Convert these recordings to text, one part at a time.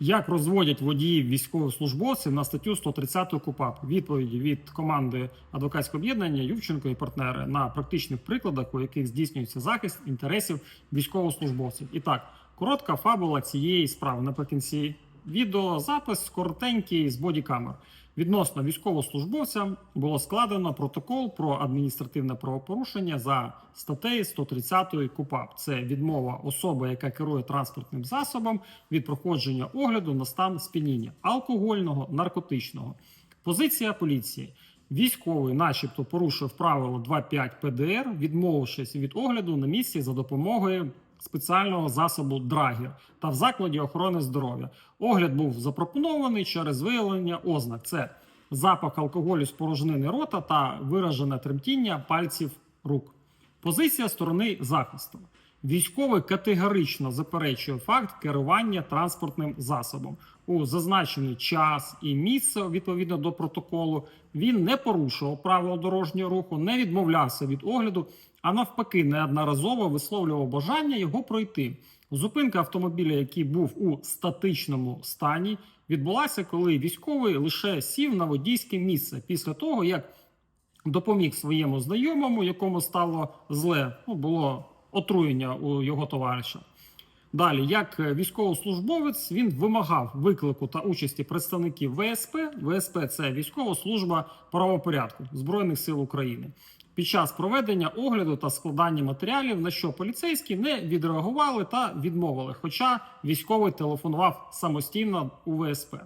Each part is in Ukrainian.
Як розводять водіїв військовослужбовців на статтю 130 КУПАП? Відповіді від команди адвокатського об'єднання Ювченко і партнери на практичних прикладах, у яких здійснюється захист інтересів військовослужбовців. І так, коротка фабула цієї справи наприкінці. Відеозапис коротенький з бодікамер. Відносно військовослужбовця було складено протокол про адміністративне правопорушення за статтею 130 КУПАП. Це відмова особи, яка керує транспортним засобом від проходження огляду на стан сп'яніння алкогольного, наркотичного. Позиція поліції. Військовий, начебто, порушив правило 2.5 ПДР, відмовившись від огляду на місці за допомогою спеціального засобу Драгер та в закладі охорони здоров'я. Огляд був запропонований через виявлення ознак: це запах алкоголю з порожнини рота та виражене тремтіння пальців рук. Позиція сторони захисту. Військовий категорично заперечує факт керування транспортним засобом у зазначений час і місце відповідно до протоколу. Він не порушував правила дорожнього руху, не відмовлявся від огляду, а навпаки, неодноразово висловлював бажання його пройти. Зупинка автомобіля, який був у статичному стані, відбулася, коли військовий лише сів на водійське місце після того, як допоміг своєму знайомому, якому стало зле, ну було отруєння у його товариша. Далі, як військовослужбовець, він вимагав виклику та участі представників ВСП. ВСП це військова служба правопорядку Збройних сил України. Під час проведення огляду та складання матеріалів, на що поліцейські не відреагували та відмовили. Хоча військовий телефонував самостійно у ВСП.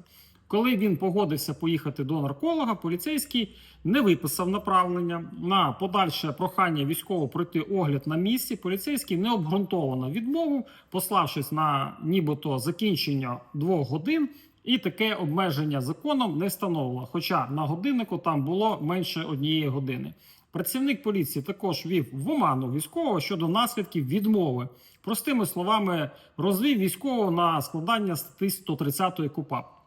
Коли він погодився поїхати до нарколога, поліцейський не виписав направлення на подальше прохання військового пройти огляд на місці. Поліцейський необґрунтовано відмовив, пославшись на нібито закінчення двох годин, і таке обмеження законом не встановлено. Хоча на годиннику там було менше однієї години. Працівник поліції також вів в оману військового щодо наслідків відмови. Простими словами, розвів військового на складання статті 130 КУПАП.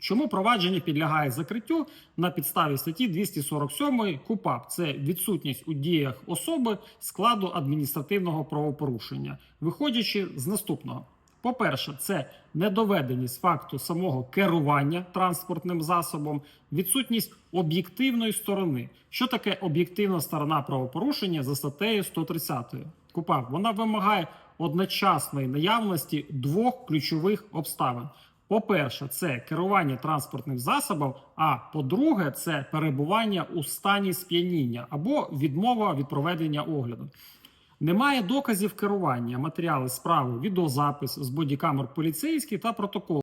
Чому провадження підлягає закриттю на підставі статті 247 КУПАП? Це відсутність у діях особи складу адміністративного правопорушення, виходячи з наступного. По-перше, це недоведеність факту самого керування транспортним засобом, відсутність об'єктивної сторони. Що таке об'єктивна сторона правопорушення за статтею 130 КУПАП? Вона вимагає одночасної наявності двох ключових обставин. По-перше, це керування транспортним засобом. А по-друге, це перебування у стані сп'яніння або відмова від проведення огляду. Немає доказів керування, матеріали справи, відеозапис з бодікамер поліцейських та протокол.